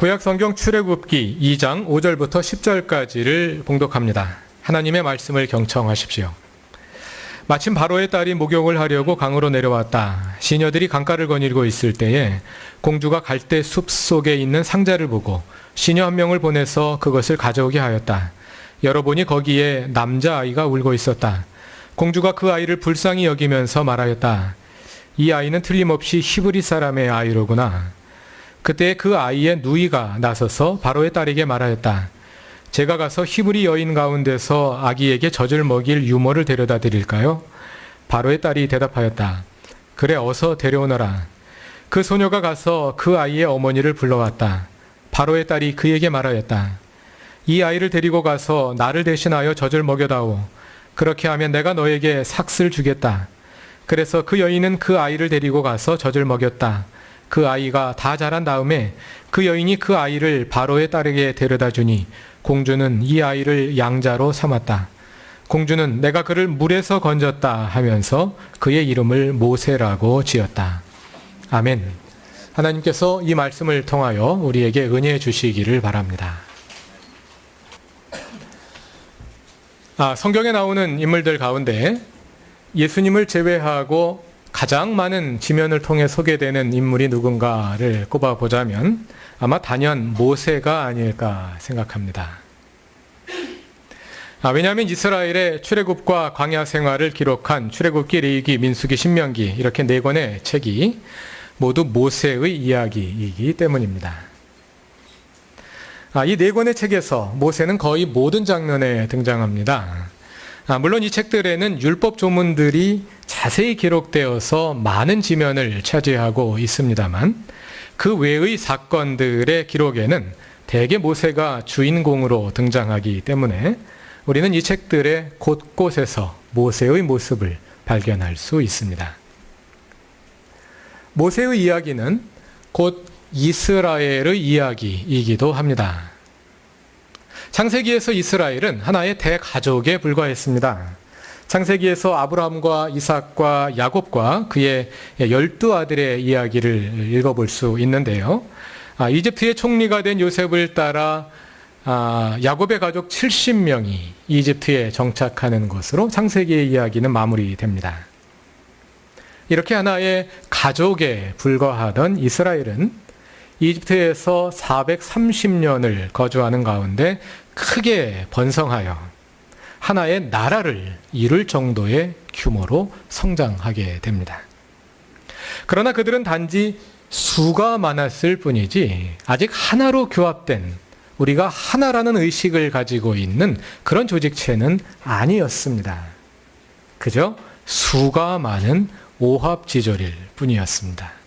구약 성경 출애굽기 2장 5절부터 10절까지를 봉독합니다. 하나님의 말씀을 경청하십시오. 마침 바로의 딸이 목욕을 하려고 강으로 내려왔다. 시녀들이 강가를 거닐고 있을 때에 공주가 갈대 숲 속에 있는 상자를 보고 시녀 한 명을 보내서 그것을 가져오게 하였다. 열어보니 거기에 남자 아이가 울고 있었다. 공주가 그 아이를 불쌍히 여기면서 말하였다. 이 아이는 틀림없이 히브리 사람의 아이로구나. 그때 그 아이의 누이가 나서서 바로의 딸에게 말하였다. 제가 가서 히브리 여인 가운데서 아기에게 젖을 먹일 유모를 데려다 드릴까요? 바로의 딸이 대답하였다. 그래 어서 데려오너라. 그 소녀가 가서 그 아이의 어머니를 불러왔다. 바로의 딸이 그에게 말하였다. 이 아이를 데리고 가서 나를 대신하여 젖을 먹여다오. 그렇게 하면 내가 너에게 삭슬 주겠다. 그래서 그 여인은 그 아이를 데리고 가서 젖을 먹였다. 그 아이가 다 자란 다음에 그 여인이 그 아이를 바로의 딸에게 데려다 주니 공주는 이 아이를 양자로 삼았다. 공주는 내가 그를 물에서 건졌다 하면서 그의 이름을 모세라고 지었다. 아멘. 하나님께서 이 말씀을 통하여 우리에게 은혜 주시기를 바랍니다. 아, 성경에 나오는 인물들 가운데 예수님을 제외하고 가장 많은 지면을 통해 소개되는 인물이 누군가를 꼽아보자면 아마 단연 모세가 아닐까 생각합니다. 아, 왜냐하면 이스라엘의 출애굽과 광야 생활을 기록한 출애굽기, 레위기, 민수기, 신명기 이렇게 네 권의 책이 모두 모세의 이야기이기 때문입니다. 아, 이 네 권의 책에서 모세는 거의 모든 장면에 등장합니다. 아, 물론 이 책들에는 율법 조문들이 자세히 기록되어서 많은 지면을 차지하고 있습니다만 그 외의 사건들의 기록에는 대개 모세가 주인공으로 등장하기 때문에 우리는 이 책들의 곳곳에서 모세의 모습을 발견할 수 있습니다. 모세의 이야기는 곧 이스라엘의 이야기이기도 합니다. 창세기에서 이스라엘은 하나의 대가족에 불과했습니다. 창세기에서 아브라함과 이삭과 야곱과 그의 열두 아들의 이야기를 읽어볼 수 있는데요. 아, 이집트의 총리가 된 요셉을 따라 아, 야곱의 가족 70명이 이집트에 정착하는 것으로 창세기의 이야기는 마무리됩니다. 이렇게 하나의 가족에 불과하던 이스라엘은 이집트에서 430년을 거주하는 가운데 크게 번성하여 하나의 나라를 이룰 정도의 규모로 성장하게 됩니다. 그러나 그들은 단지 수가 많았을 뿐이지 아직 하나로 규합된 우리가 하나라는 의식을 가지고 있는 그런 조직체는 아니었습니다. 그저 수가 많은 오합지졸일 뿐이었습니다.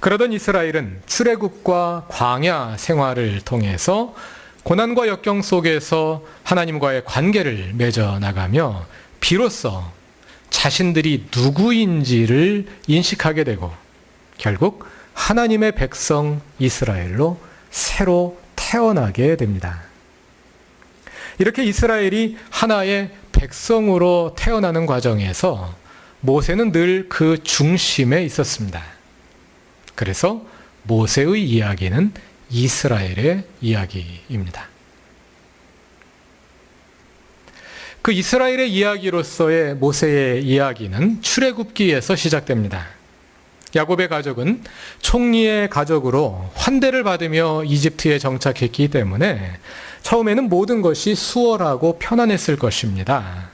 그러던 이스라엘은 출애굽과 광야 생활을 통해서 고난과 역경 속에서 하나님과의 관계를 맺어 나가며 비로소 자신들이 누구인지를 인식하게 되고 결국 하나님의 백성 이스라엘로 새로 태어나게 됩니다. 이렇게 이스라엘이 하나의 백성으로 태어나는 과정에서 모세는 늘 그 중심에 있었습니다. 그래서 모세의 이야기는 이스라엘의 이야기입니다. 그 이스라엘의 이야기로서의 모세의 이야기는 출애굽기에서 시작됩니다. 야곱의 가족은 총리의 가족으로 환대를 받으며 이집트에 정착했기 때문에 처음에는 모든 것이 수월하고 편안했을 것입니다.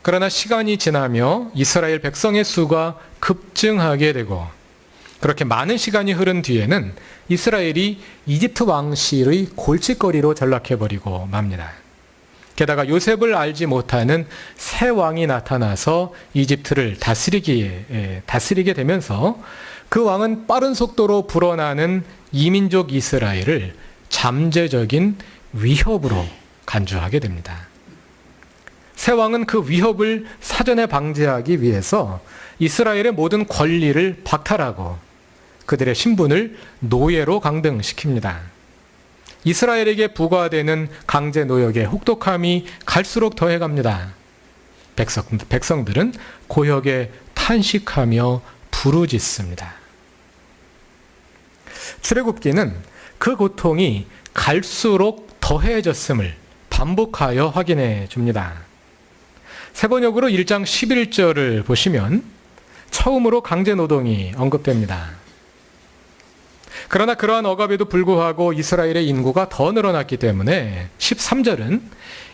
그러나 시간이 지나며 이스라엘 백성의 수가 급증하게 되고 그렇게 많은 시간이 흐른 뒤에는 이스라엘이 이집트 왕실의 골칫거리로 전락해버리고 맙니다. 게다가 요셉을 알지 못하는 새 왕이 나타나서 이집트를 다스리게, 다스리게 되면서 그 왕은 빠른 속도로 불어나는 이민족 이스라엘을 잠재적인 위협으로 간주하게 됩니다. 새 왕은 그 위협을 사전에 방지하기 위해서 이스라엘의 모든 권리를 박탈하고 그들의 신분을 노예로 강등시킵니다. 이스라엘에게 부과되는 강제 노역의 혹독함이 갈수록 더해갑니다. 백성, 백성들은 고역에 탄식하며 부르짖습니다. 출애굽기는 그 고통이 갈수록 더해졌음을 반복하여 확인해 줍니다. 세번역으로 1장 11절을 보시면 처음으로 강제 노동이 언급됩니다. 그러나 그러한 억압에도 불구하고 이스라엘의 인구가 더 늘어났기 때문에 13절은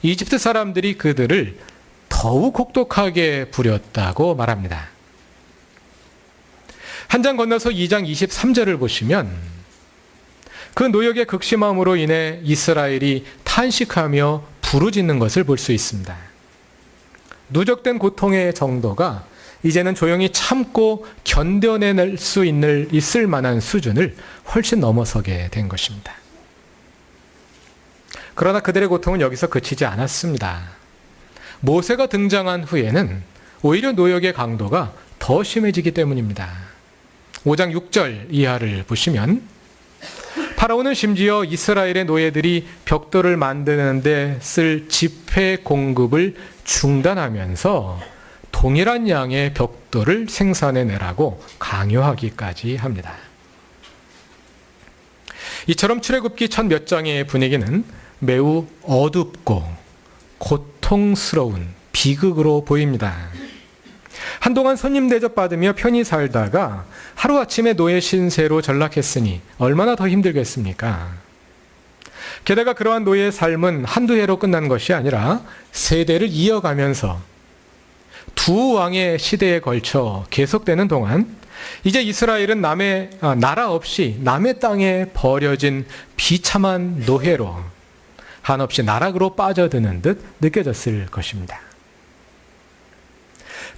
이집트 사람들이 그들을 더욱 혹독하게 부렸다고 말합니다. 한 장 건너서 2장 23절을 보시면 그 노역의 극심함으로 인해 이스라엘이 탄식하며 부르짖는 것을 볼 수 있습니다. 누적된 고통의 정도가 이제는 조용히 참고 견뎌낼 수 있는, 있을 만한 수준을 훨씬 넘어서게 된 것입니다. 그러나 그들의 고통은 여기서 그치지 않았습니다. 모세가 등장한 후에는 오히려 노역의 강도가 더 심해지기 때문입니다. 5장 6절 이하를 보시면 파라오는 심지어 이스라엘의 노예들이 벽돌을 만드는데 쓸 지폐 공급을 중단하면서 동일한 양의 벽돌을 생산해 내라고 강요하기까지 합니다. 이처럼 출애굽기 첫 몇 장의 분위기는 매우 어둡고 고통스러운 비극으로 보입니다. 한동안 손님 대접받으며 편히 살다가 하루아침에 노예 신세로 전락했으니 얼마나 더 힘들겠습니까? 게다가 그러한 노예의 삶은 한두 해로 끝난 것이 아니라 세대를 이어가면서 두 왕의 시대에 걸쳐 계속되는 동안 이제 이스라엘은 남의 아, 나라 없이 남의 땅에 버려진 비참한 노예로 한없이 나락으로 빠져드는 듯 느껴졌을 것입니다.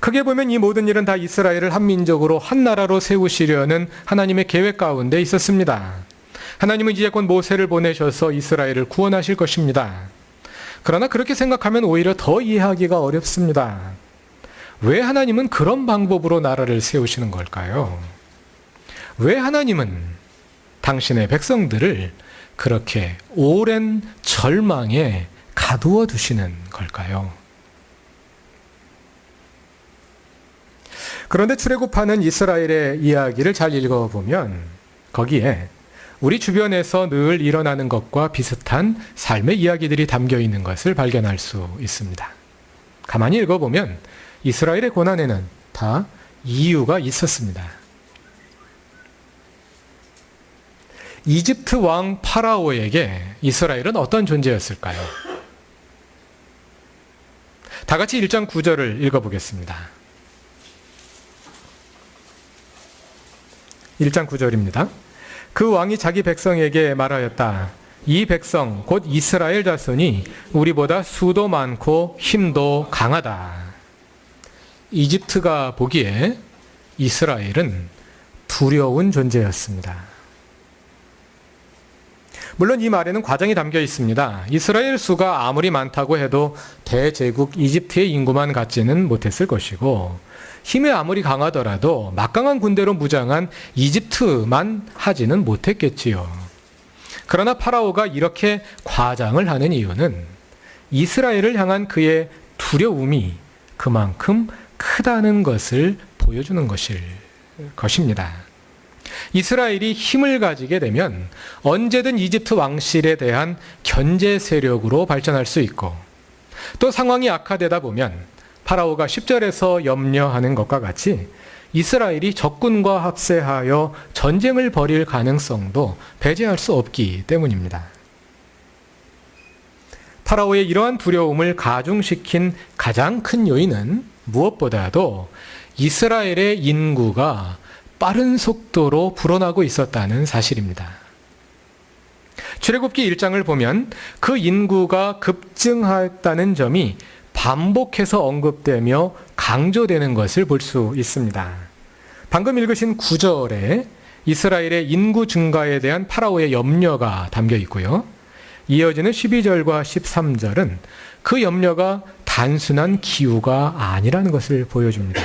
크게 보면 이 모든 일은 다 이스라엘을 한민족으로 한 나라로 세우시려는 하나님의 계획 가운데 있었습니다. 하나님은 이제 곧 모세를 보내셔서 이스라엘을 구원하실 것입니다. 그러나 그렇게 생각하면 오히려 더 이해하기가 어렵습니다. 왜 하나님은 그런 방법으로 나라를 세우시는 걸까요? 왜 하나님은 당신의 백성들을 그렇게 오랜 절망에 가두어 두시는 걸까요? 그런데 출애굽하는 이스라엘의 이야기를 잘 읽어보면 거기에 우리 주변에서 늘 일어나는 것과 비슷한 삶의 이야기들이 담겨 있는 것을 발견할 수 있습니다. 가만히 읽어보면 이스라엘의 고난에는 다 이유가 있었습니다. 이집트 왕 파라오에게 이스라엘은 어떤 존재였을까요? 다 같이 1장 9절을 읽어보겠습니다. 1장 9절입니다. 그 왕이 자기 백성에게 말하였다. 이 백성, 곧 이스라엘 자손이 우리보다 수도 많고 힘도 강하다. 이집트가 보기에 이스라엘은 두려운 존재였습니다. 물론 이 말에는 과정이 담겨 있습니다. 이스라엘 수가 아무리 많다고 해도 대제국 이집트의 인구만 갖지는 못했을 것이고, 힘이 아무리 강하더라도 막강한 군대로 무장한 이집트만 하지는 못했겠지요. 그러나 파라오가 이렇게 과장을 하는 이유는 이스라엘을 향한 그의 두려움이 그만큼 크다는 것을 보여주는 것일 것입니다. 이스라엘이 힘을 가지게 되면 언제든 이집트 왕실에 대한 견제 세력으로 발전할 수 있고 또 상황이 악화되다 보면 파라오가 10절에서 염려하는 것과 같이 이스라엘이 적군과 합세하여 전쟁을 벌일 가능성도 배제할 수 없기 때문입니다. 파라오의 이러한 두려움을 가중시킨 가장 큰 요인은 무엇보다도 이스라엘의 인구가 빠른 속도로 불어나고 있었다는 사실입니다. 출애굽기 1장을 보면 그 인구가 급증했다는 점이 반복해서 언급되며 강조되는 것을 볼 수 있습니다. 방금 읽으신 9절에 이스라엘의 인구 증가에 대한 파라오의 염려가 담겨 있고요. 이어지는 12절과 13절은 그 염려가 단순한 기우가 아니라는 것을 보여줍니다.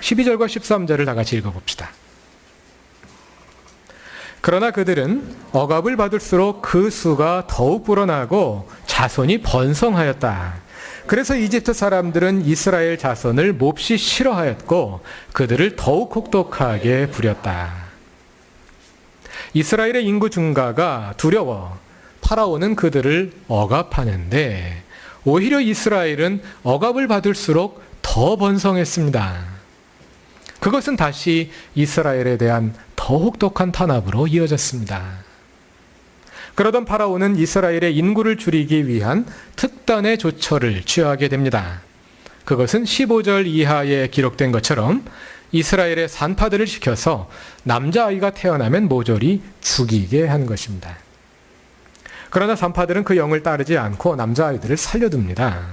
12절과 13절을 다 같이 읽어봅시다. 그러나 그들은 억압을 받을수록 그 수가 더욱 불어나고 자손이 번성하였다. 그래서 이집트 사람들은 이스라엘 자손을 몹시 싫어하였고 그들을 더욱 혹독하게 부렸다. 이스라엘의 인구 증가가 두려워 파라오는 그들을 억압하는데 오히려 이스라엘은 억압을 받을수록 더 번성했습니다. 그것은 다시 이스라엘에 대한 더 혹독한 탄압으로 이어졌습니다. 그러던 파라오는 이스라엘의 인구를 줄이기 위한 특단의 조처를 취하게 됩니다. 그것은 15절 이하에 기록된 것처럼 이스라엘의 산파들을 시켜서 남자아이가 태어나면 모조리 죽이게 한 것입니다. 그러나 산파들은 그 영을 따르지 않고 남자아이들을 살려둡니다.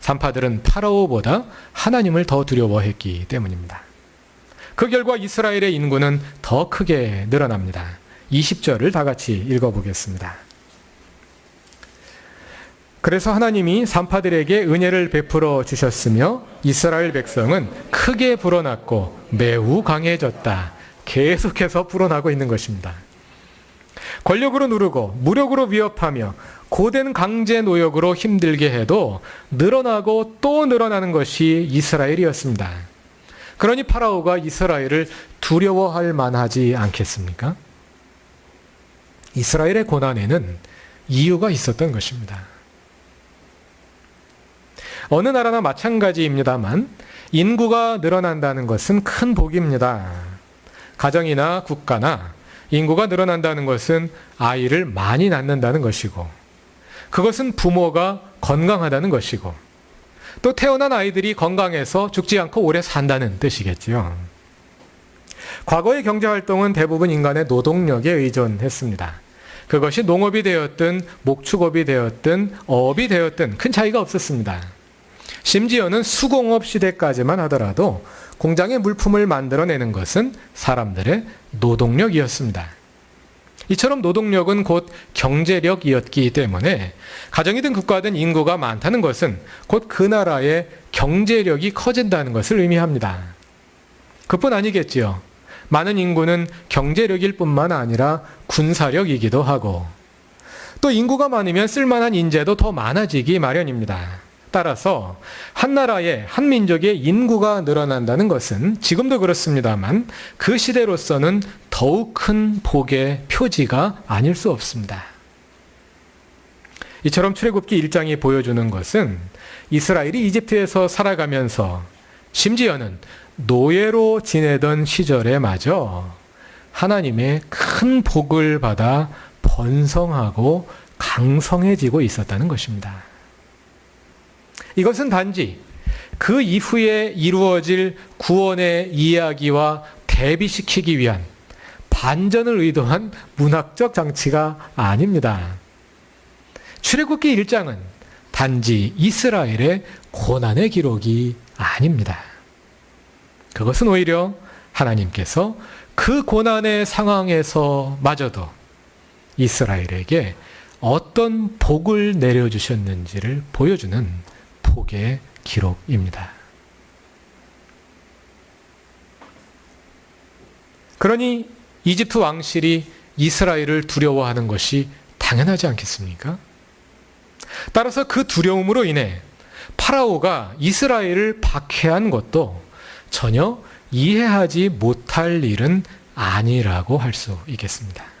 산파들은 파라오보다 하나님을 더 두려워했기 때문입니다. 그 결과 이스라엘의 인구는 더 크게 늘어납니다. 20절을 다 같이 읽어보겠습니다. 그래서 하나님이 산파들에게 은혜를 베풀어 주셨으며 이스라엘 백성은 크게 불어났고 매우 강해졌다. 계속해서 불어나고 있는 것입니다. 권력으로 누르고 무력으로 위협하며 고된 강제 노역으로 힘들게 해도 늘어나고 또 늘어나는 것이 이스라엘이었습니다. 그러니 파라오가 이스라엘을 두려워할 만하지 않겠습니까? 이스라엘의 고난에는 이유가 있었던 것입니다. 어느 나라나 마찬가지입니다만 인구가 늘어난다는 것은 큰 복입니다. 가정이나 국가나 인구가 늘어난다는 것은 아이를 많이 낳는다는 것이고 그것은 부모가 건강하다는 것이고 또 태어난 아이들이 건강해서 죽지 않고 오래 산다는 뜻이겠지요. 과거의 경제 활동은 대부분 인간의 노동력에 의존했습니다. 그것이 농업이 되었든 목축업이 되었든 어업이 되었든 큰 차이가 없었습니다. 심지어는 수공업 시대까지만 하더라도 공장의 물품을 만들어내는 것은 사람들의 노동력이었습니다. 이처럼 노동력은 곧 경제력이었기 때문에 가정이든 국가든 인구가 많다는 것은 곧 그 나라의 경제력이 커진다는 것을 의미합니다. 그뿐 아니겠지요. 많은 인구는 경제력일 뿐만 아니라 군사력이기도 하고 또 인구가 많으면 쓸만한 인재도 더 많아지기 마련입니다. 따라서 한 나라의 한 민족의 인구가 늘어난다는 것은 지금도 그렇습니다만 그 시대로서는 더욱 큰 복의 표지가 아닐 수 없습니다. 이처럼 출애굽기 1장이 보여주는 것은 이스라엘이 이집트에서 살아가면서 심지어는 노예로 지내던 시절에 마저 하나님의 큰 복을 받아 번성하고 강성해지고 있었다는 것입니다. 이것은 단지 그 이후에 이루어질 구원의 이야기와 대비시키기 위한 반전을 의도한 문학적 장치가 아닙니다. 출애굽기 1장은 단지 이스라엘의 고난의 기록이 아닙니다. 그것은 오히려 하나님께서 그 고난의 상황에서 마저도 이스라엘에게 어떤 복을 내려주셨는지를 보여주는 복의 기록입니다. 그러니 이집트 왕실이 이스라엘을 두려워하는 것이 당연하지 않겠습니까? 따라서 그 두려움으로 인해 파라오가 이스라엘을 박해한 것도 전혀 이해하지 못할 일은 아니라고 할 수 있겠습니다.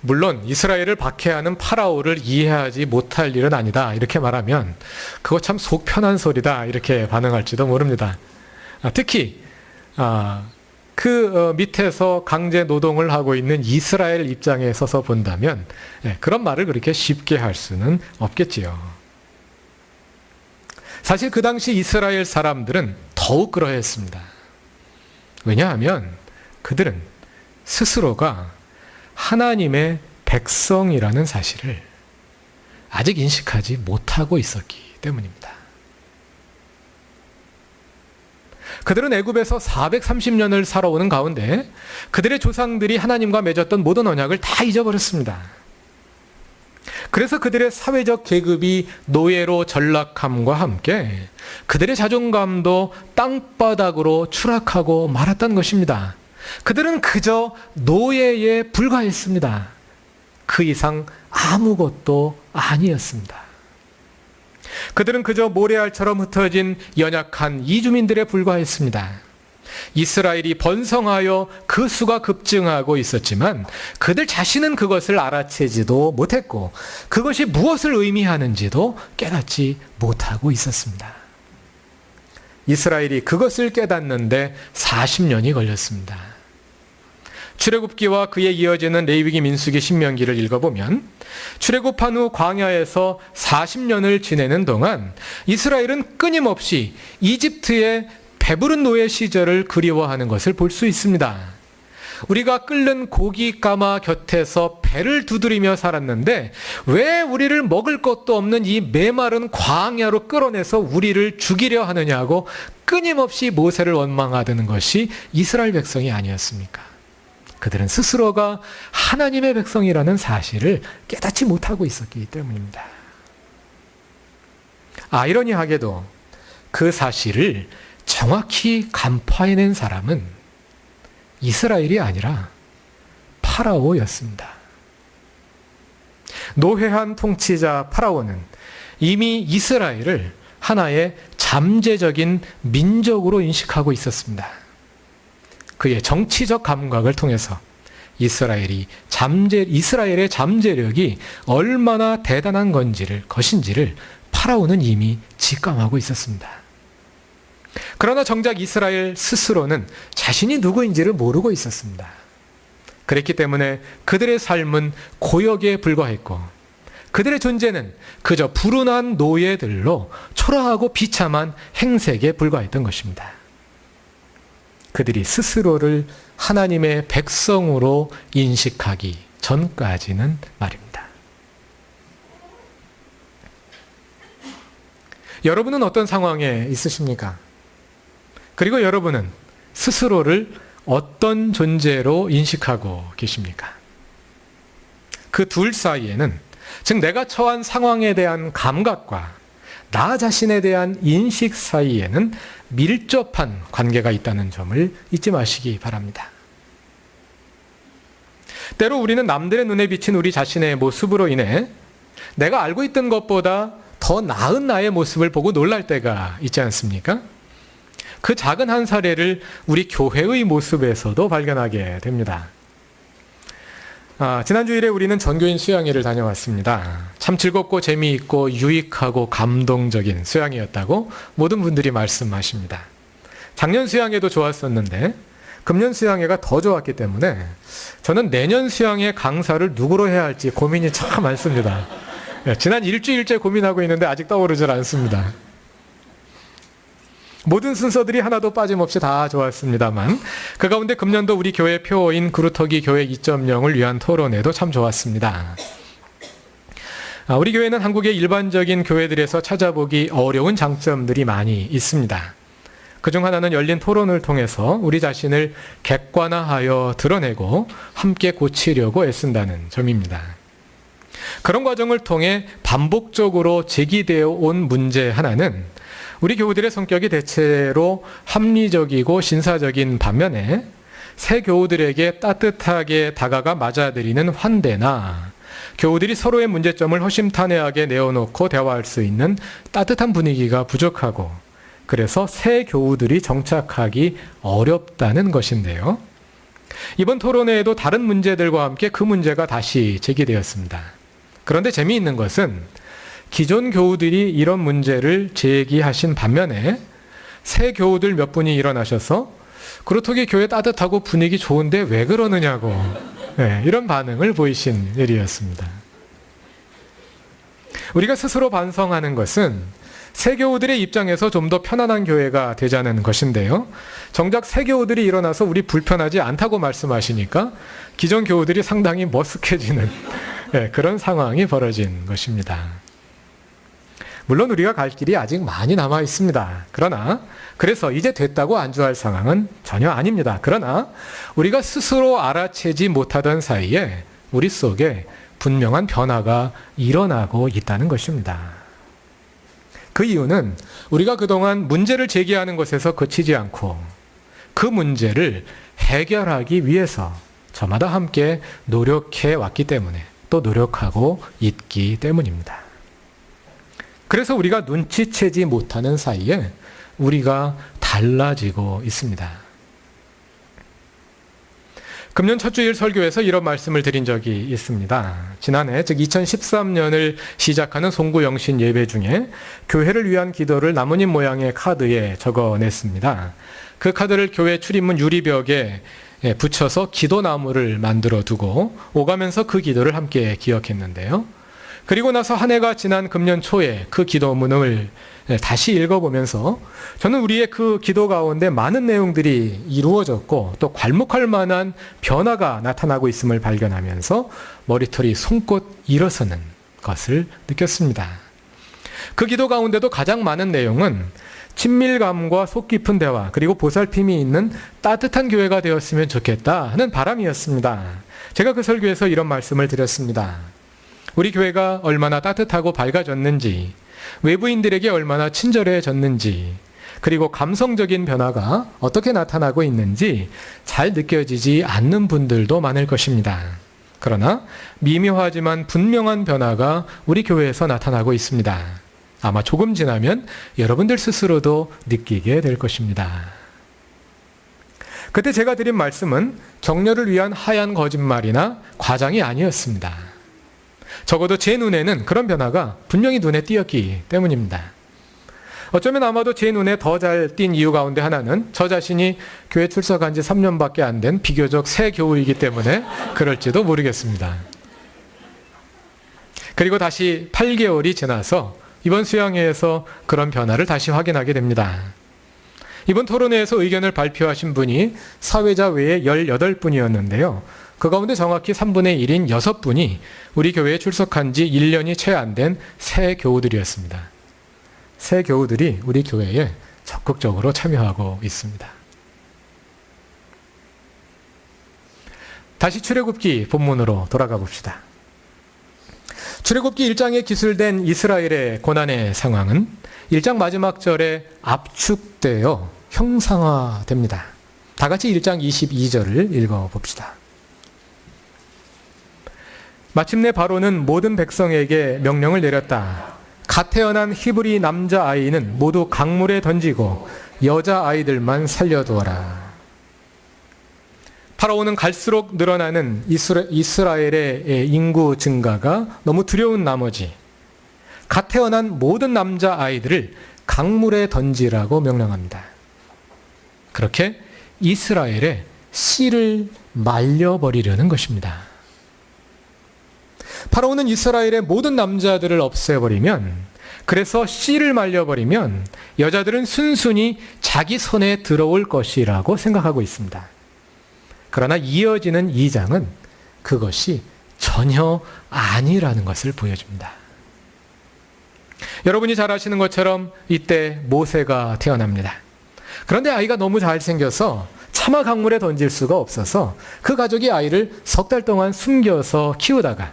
물론 이스라엘을 박해하는 파라오를 이해하지 못할 일은 아니다. 이렇게 말하면 그거 참 속 편한 소리다. 이렇게 반응할지도 모릅니다. 아, 특히 아, 그 어, 밑에서 강제 노동을 하고 있는 이스라엘 입장에 서서 본다면 예, 그런 말을 그렇게 쉽게 할 수는 없겠지요. 사실 그 당시 이스라엘 사람들은 더욱 그러했습니다. 왜냐하면 그들은 스스로가 하나님의 백성이라는 사실을 아직 인식하지 못하고 있었기 때문입니다. 그들은 애굽에서 430년을 살아오는 가운데 그들의 조상들이 하나님과 맺었던 모든 언약을 다 잊어버렸습니다. 그래서 그들의 사회적 계급이 노예로 전락함과 함께 그들의 자존감도 땅바닥으로 추락하고 말았던 것입니다. 그들은 그저 노예에 불과했습니다. 그 이상 아무것도 아니었습니다. 그들은 그저 모래알처럼 흩어진 연약한 이주민들에 불과했습니다. 이스라엘이 번성하여 그 수가 급증하고 있었지만 그들 자신은 그것을 알아채지도 못했고 그것이 무엇을 의미하는지도 깨닫지 못하고 있었습니다. 이스라엘이 그것을 깨닫는데 40년이 걸렸습니다. 출애굽기와 그에 이어지는 레위기 민수기 신명기를 읽어보면 출애굽한 후 광야에서 40년을 지내는 동안 이스라엘은 끊임없이 이집트의 배부른 노예 시절을 그리워하는 것을 볼 수 있습니다. 우리가 끓는 고기 까마 곁에서 배를 두드리며 살았는데 왜 우리를 먹을 것도 없는 이 메마른 광야로 끌어내서 우리를 죽이려 하느냐고 끊임없이 모세를 원망하던 것이 이스라엘 백성이 아니었습니까? 그들은 스스로가 하나님의 백성이라는 사실을 깨닫지 못하고 있었기 때문입니다. 아이러니하게도 그 사실을 정확히 간파해낸 사람은 이스라엘이 아니라 파라오였습니다. 노회한 통치자 파라오는 이미 이스라엘을 하나의 잠재적인 민족으로 인식하고 있었습니다. 그의 정치적 감각을 통해서 이스라엘이 잠재 이스라엘의 잠재력이 얼마나 대단한 건지를 것인지를 파라오는 이미 직감하고 있었습니다. 그러나 정작 이스라엘 스스로는 자신이 누구인지를 모르고 있었습니다. 그랬기 때문에 그들의 삶은 고역에 불과했고 그들의 존재는 그저 불운한 노예들로 초라하고 비참한 행색에 불과했던 것입니다. 그들이 스스로를 하나님의 백성으로 인식하기 전까지는 말입니다. 여러분은 어떤 상황에 있으십니까? 그리고 여러분은 스스로를 어떤 존재로 인식하고 계십니까? 그 둘 사이에는 즉 내가 처한 상황에 대한 감각과 나 자신에 대한 인식 사이에는 밀접한 관계가 있다는 점을 잊지 마시기 바랍니다. 때로 우리는 남들의 눈에 비친 우리 자신의 모습으로 인해 내가 알고 있던 것보다 더 나은 나의 모습을 보고 놀랄 때가 있지 않습니까? 그 작은 한 사례를 우리 교회의 모습에서도 발견하게 됩니다. 아, 지난 주 일에 우리는 전교인 수양회를 다녀왔습니다. 참 즐겁고 재미있고 유익하고 감동적인 수양회였다고 모든 분들이 말씀하십니다. 작년 수양회도 좋았었는데 금년 수양회가 더 좋았기 때문에 저는 내년 수양회 강사를 누구로 해야 할지 고민이 참 많습니다. 예, 지난 일주일째 고민하고 있는데 아직 떠오르질 않습니다. 모든 순서들이 하나도 빠짐없이 다 좋았습니다만 그 가운데 금년도 우리 교회 표어인 그루터기 교회 2.0을 위한 토론회도 참 좋았습니다. 아, 우리 교회는 한국의 일반적인 교회들에서 찾아보기 어려운 장점들이 많이 있습니다. 그중 하나는 열린 토론을 통해서 우리 자신을 객관화하여 드러내고 함께 고치려고 애쓴다는 점입니다. 그런 과정을 통해 반복적으로 제기되어 온 문제 하나는 우리 교우들의 성격이 대체로 합리적이고 신사적인 반면에 새 교우들에게 따뜻하게 다가가 맞아들이는 환대나 교우들이 서로의 문제점을 허심탄회하게 내어놓고 대화할 수 있는 따뜻한 분위기가 부족하고 그래서 새 교우들이 정착하기 어렵다는 것인데요. 이번 토론회에도 다른 문제들과 함께 그 문제가 다시 제기되었습니다. 그런데 재미있는 것은 기존 교우들이 이런 문제를 제기하신 반면에 새 교우들 몇 분이 일어나셔서 그렇다기 교회 따뜻하고 분위기 좋은데 왜 그러느냐고 네, 이런 반응을 보이신 일이었습니다. 우리가 스스로 반성하는 것은 새 교우들의 입장에서 좀 더 편안한 교회가 되자는 것인데요. 정작 새 교우들이 일어나서 우리 불편하지 않다고 말씀하시니까 기존 교우들이 상당히 머쓱해지는 네, 그런 상황이 벌어진 것입니다. 물론 우리가 갈 길이 아직 많이 남아 있습니다. 그러나 그래서 이제 됐다고 안주할 상황은 전혀 아닙니다. 그러나 우리가 스스로 알아채지 못하던 사이에 우리 속에 분명한 변화가 일어나고 있다는 것입니다. 그 이유는 우리가 그동안 문제를 제기하는 것에서 그치지 않고 그 문제를 해결하기 위해서 저마다 함께 노력해 왔기 때문에 또 노력하고 있기 때문입니다. 그래서 우리가 눈치채지 못하는 사이에 우리가 달라지고 있습니다. 금년 첫 주일 설교에서 이런 말씀을 드린 적이 있습니다. 지난해 즉 2013년을 시작하는 송구 영신 예배 중에 교회를 위한 기도를 나뭇잎 모양의 카드에 적어냈습니다. 그 카드를 교회 출입문 유리벽에 붙여서 기도나무를 만들어 두고 오가면서 그 기도를 함께 기억했는데요. 그리고 나서 한 해가 지난 금년 초에 그 기도문을 다시 읽어보면서 저는 우리의 그 기도 가운데 많은 내용들이 이루어졌고 또 괄목할 만한 변화가 나타나고 있음을 발견하면서 머리털이 송곳 일어서는 것을 느꼈습니다. 그 기도 가운데도 가장 많은 내용은 친밀감과 속 깊은 대화 그리고 보살핌이 있는 따뜻한 교회가 되었으면 좋겠다 하는 바람이었습니다. 제가 그 설교에서 이런 말씀을 드렸습니다. 우리 교회가 얼마나 따뜻하고 밝아졌는지, 외부인들에게 얼마나 친절해졌는지, 그리고 감성적인 변화가 어떻게 나타나고 있는지 잘 느껴지지 않는 분들도 많을 것입니다. 그러나 미묘하지만 분명한 변화가 우리 교회에서 나타나고 있습니다. 아마 조금 지나면 여러분들 스스로도 느끼게 될 것입니다. 그때 제가 드린 말씀은 격려를 위한 하얀 거짓말이나 과장이 아니었습니다. 적어도 제 눈에는 그런 변화가 분명히 눈에 띄었기 때문입니다. 어쩌면 아마도 제 눈에 더 잘 띈 이유 가운데 하나는 저 자신이 교회 출석한 지 3년밖에 안 된 비교적 새 교우이기 때문에 그럴지도 모르겠습니다. 그리고 다시 8개월이 지나서 이번 수양회에서 그런 변화를 다시 확인하게 됩니다. 이번 토론회에서 의견을 발표하신 분이 사회자 외에 18분이었는데요. 그 가운데 정확히 3분의 1인 6분이 우리 교회에 출석한 지 1년이 채 안 된 새 교우들이었습니다. 새 교우들이 우리 교회에 적극적으로 참여하고 있습니다. 다시 출애굽기 본문으로 돌아가 봅시다. 출애굽기 1장에 기술된 이스라엘의 고난의 상황은 1장 마지막 절에 압축되어 형상화됩니다. 다 같이 1장 22절을 읽어 봅시다. 마침내 바로는 모든 백성에게 명령을 내렸다. 갓 태어난 히브리 남자 아이는 모두 강물에 던지고 여자 아이들만 살려두어라. 파라오는 갈수록 늘어나는 이스라엘의 인구 증가가 너무 두려운 나머지 갓 태어난 모든 남자 아이들을 강물에 던지라고 명령합니다. 그렇게 이스라엘의 씨를 말려버리려는 것입니다. 파라오는 이스라엘의 모든 남자들을 없애버리면 그래서 씨를 말려버리면 여자들은 순순히 자기 손에 들어올 것이라고 생각하고 있습니다. 그러나 이어지는 2장은 그것이 전혀 아니라는 것을 보여줍니다. 여러분이 잘 아시는 것처럼 이때 모세가 태어납니다. 그런데 아이가 너무 잘생겨서 차마 강물에 던질 수가 없어서 그 가족이 아이를 석 달 동안 숨겨서 키우다가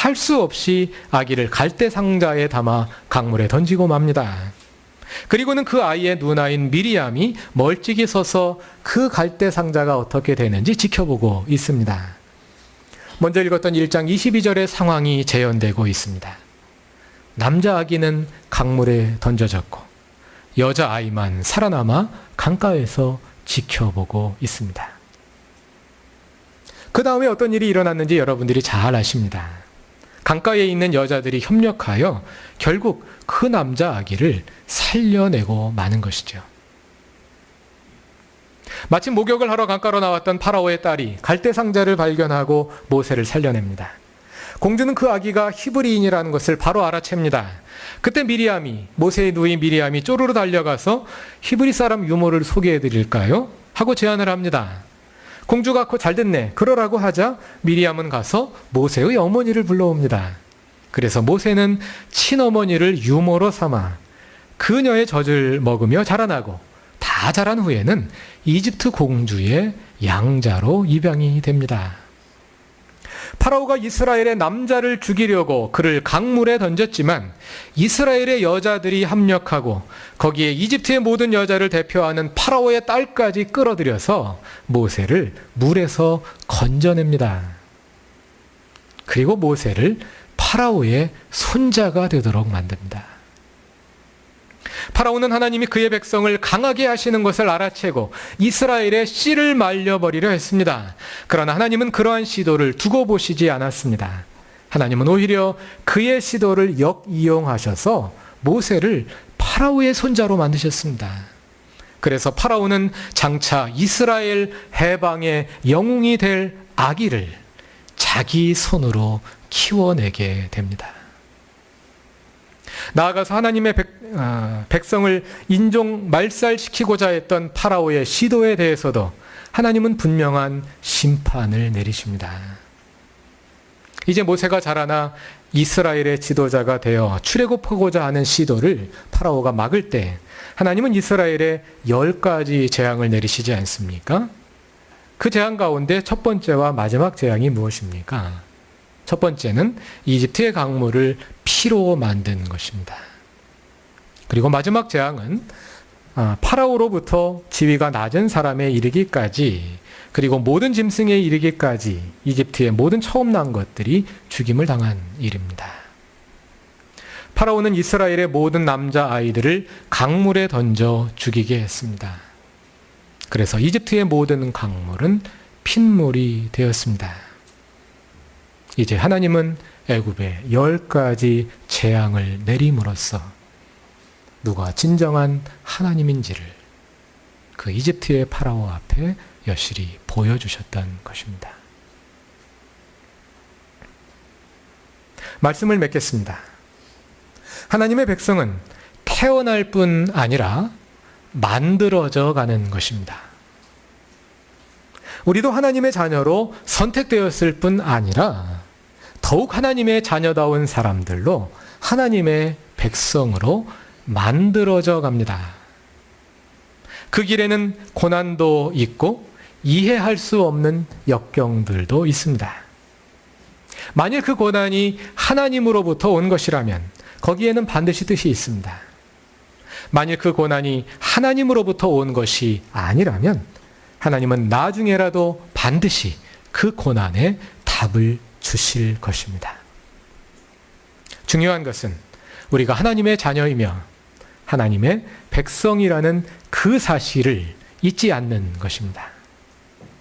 할 수 없이 아기를 갈대 상자에 담아 강물에 던지고 맙니다. 그리고는 그 아이의 누나인 미리암이 멀찍이 서서 그 갈대 상자가 어떻게 되는지 지켜보고 있습니다. 먼저 읽었던 1장 22절의 상황이 재현되고 있습니다. 남자 아기는 강물에 던져졌고 여자 아이만 살아남아 강가에서 지켜보고 있습니다. 그 다음에 어떤 일이 일어났는지 여러분들이 잘 아십니다. 강가에 있는 여자들이 협력하여 결국 그 남자 아기를 살려내고 마는 것이죠. 마침 목욕을 하러 강가로 나왔던 파라오의 딸이 갈대 상자를 발견하고 모세를 살려냅니다. 공주는 그 아기가 히브리인이라는 것을 바로 알아챕니다. 그때 미리암이 모세의 누이 미리암이 쪼르르 달려가서 히브리 사람 유모를 소개해 드릴까요? 하고 제안을 합니다. 공주가 잘 됐네. 그러라고 하자 미리암은 가서 모세의 어머니를 불러옵니다. 그래서 모세는 친어머니를 유모로 삼아 그녀의 젖을 먹으며 자라나고 다 자란 후에는 이집트 공주의 양자로 입양이 됩니다. 파라오가 이스라엘의 남자를 죽이려고 그를 강물에 던졌지만 이스라엘의 여자들이 합력하고 거기에 이집트의 모든 여자를 대표하는 파라오의 딸까지 끌어들여서 모세를 물에서 건져냅니다. 그리고 모세를 파라오의 손자가 되도록 만듭니다. 파라오는 하나님이 그의 백성을 강하게 하시는 것을 알아채고 이스라엘의 씨를 말려버리려 했습니다. 그러나 하나님은 그러한 시도를 두고 보시지 않았습니다. 하나님은 오히려 그의 시도를 역이용하셔서 모세를 파라오의 손자로 만드셨습니다. 그래서 파라오는 장차 이스라엘 해방의 영웅이 될 아기를 자기 손으로 키워내게 됩니다. 나아가서 하나님의 백, 아, 백성을 인종 말살시키고자 했던 파라오의 시도에 대해서도 하나님은 분명한 심판을 내리십니다. 이제 모세가 자라나 이스라엘의 지도자가 되어 출애굽하고자 하는 시도를 파라오가 막을 때 하나님은 이스라엘에 열 가지 재앙을 내리시지 않습니까? 그 재앙 가운데 첫 번째와 마지막 재앙이 무엇입니까? 첫 번째는 이집트의 강물을 피로 만든 것입니다. 그리고 마지막 재앙은 아, 파라오로부터 지위가 낮은 사람에 이르기까지 그리고 모든 짐승에 이르기까지 이집트의 모든 처음 난 것들이 죽임을 당한 일입니다. 파라오는 이스라엘의 모든 남자 아이들을 강물에 던져 죽이게 했습니다. 그래서 이집트의 모든 강물은 핏물이 되었습니다. 이제 하나님은 애굽에 열 가지 재앙을 내림으로써 누가 진정한 하나님인지를 그 이집트의 파라오 앞에 여실히 보여주셨던 것입니다. 말씀을 맺겠습니다. 하나님의 백성은 태어날 뿐 아니라 만들어져 가는 것입니다. 우리도 하나님의 자녀로 선택되었을 뿐 아니라 더욱 하나님의 자녀다운 사람들로 하나님의 백성으로 만들어져 갑니다. 그 길에는 고난도 있고 이해할 수 없는 역경들도 있습니다. 만일 그 고난이 하나님으로부터 온 것이라면 거기에는 반드시 뜻이 있습니다. 만일 그 고난이 하나님으로부터 온 것이 아니라면 하나님은 나중에라도 반드시 그 고난에 답을 주실 것입니다. 중요한 것은 우리가 하나님의 자녀이며 하나님의 백성이라는 그 사실을 잊지 않는 것입니다.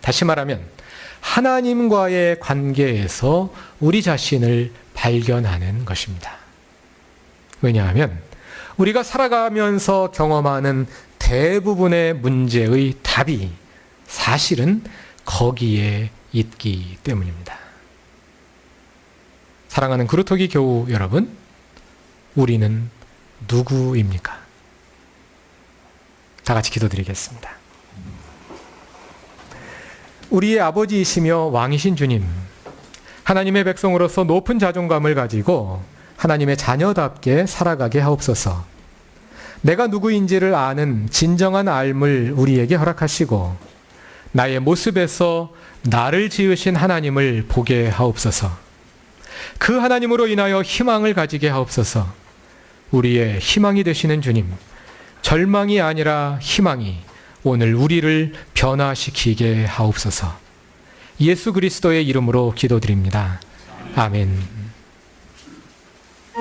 다시 말하면 하나님과의 관계에서 우리 자신을 발견하는 것입니다. 왜냐하면 우리가 살아가면서 경험하는 대부분의 문제의 답이 사실은 거기에 있기 때문입니다. 사랑하는 그루터기 교우 여러분, 우리는 누구입니까? 다 같이 기도드리겠습니다. 우리의 아버지이시며 왕이신 주님, 하나님의 백성으로서 높은 자존감을 가지고 하나님의 자녀답게 살아가게 하옵소서. 내가 누구인지를 아는 진정한 알을 우리에게 허락하시고 나의 모습에서 나를 지으신 하나님을 보게 하옵소서. 그 하나님으로 인하여 희망을 가지게 하옵소서. 우리의 희망이 되시는 주님, 절망이 아니라 희망이 오늘 우리를 변화시키게 하옵소서. 예수 그리스도의 이름으로 기도드립니다. 아멘.